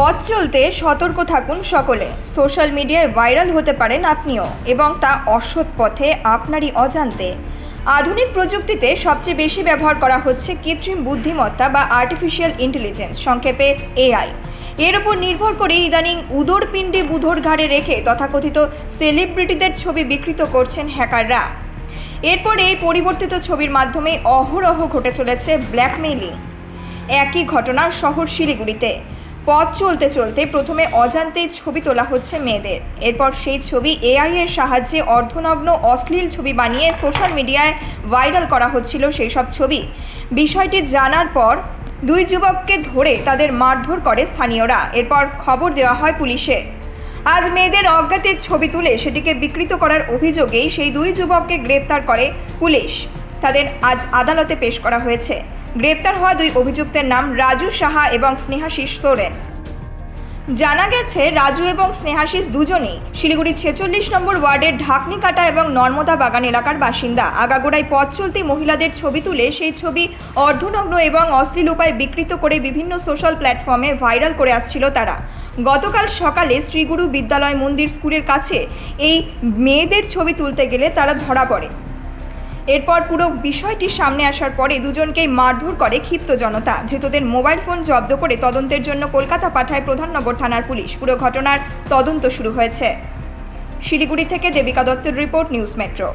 পথ চলতে সতর্ক থাকুন সকলে। সোশ্যাল মিডিয়ায় ভাইরাল হতে পারেন আপনিও এবং তা অসৎ পথে আপনারই অজান্তে। আধুনিক প্রযুক্তিতে সবচেয়ে বেশি ব্যবহার করা হচ্ছে কৃত্রিম বুদ্ধিমত্তা বা আর্টিফিশিয়াল ইন্টেলিজেন্স সংক্ষেপে এআই এর উপর নির্ভর করে ইদানিং উদর পিণ্ডে বুধর ঘাড়ে রেখে তথাকথিত সেলিব্রিটিদের ছবি বিকৃত করছেন হ্যাকাররা। এরপর এই পরিবর্তিত ছবির মাধ্যমে অহরহ ঘটে চলেছে ব্ল্যাকমেইলিং একই ঘটনা শহর শিলিগুড়িতে। পথ চলতে চলতে প্রথমে অজান্তেই ছবি তোলা হচ্ছে মেয়েদের। এরপর সেই ছবি এআই এর সাহায্যে অর্ধনগ্ন, অশ্লীল ছবি বানিয়ে সোশ্যাল মিডিয়ায় ভাইরাল করা হচ্ছিল সেই সব ছবি। বিষয়টি জানার পর দুই যুবককে ধরে তাদের মারধর করে স্থানীয়রা। এরপর খবর দেওয়া হয় পুলিশে। আজ মেয়েদের অজ্ঞাতের ছবি তুলে সেটিকে বিকৃত করার অভিযোগেই সেই দুই যুবককে গ্রেপ্তার করে পুলিশ। তাদের আজ আদালতে পেশ করা হয়েছে। গ্রেপ্তার হওয়া দুই অভিযুক্তের নাম রাজু সাহা এবং স্নেহাশিস সোরেন জানা গেছে, রাজু এবং স্নেহাশিস দুজনেই শিলিগুড়ি ছেচল্লিশ নম্বর ওয়ার্ডের ঢাকনিকাটা এবং নর্মদা বাগান এলাকার বাসিন্দা। আগাগোড়ায় পথ চলতি মহিলাদের ছবি তুলে সেই ছবি অর্ধনগ্ন এবং অশ্লীল উপায়ে বিকৃত করে বিভিন্ন সোশ্যাল প্ল্যাটফর্মে ভাইরাল করে আসছিল তারা। গতকাল সকালে শ্রীগুরু বিদ্যালয় মন্দির স্কুলের কাছে এই মেয়েদের ছবি তুলতে গেলে তারা ধরা পড়ে। এরপর পুরো বিষয়টি সামনে আসার পরে দুজনকেই মারধর করে ক্ষিপ্ত জনতা। ধৃতদের মোবাইল ফোন জব্দ করে তদন্তের জন্য কলকাতা পাঠায় প্রধাননগর থানার পুলিশ। পুরো ঘটনার তদন্ত শুরু হয়েছে। শিলিগুড়ি থেকে দেবিকা দত্তের রিপোর্ট, নিউজ মেট্রো।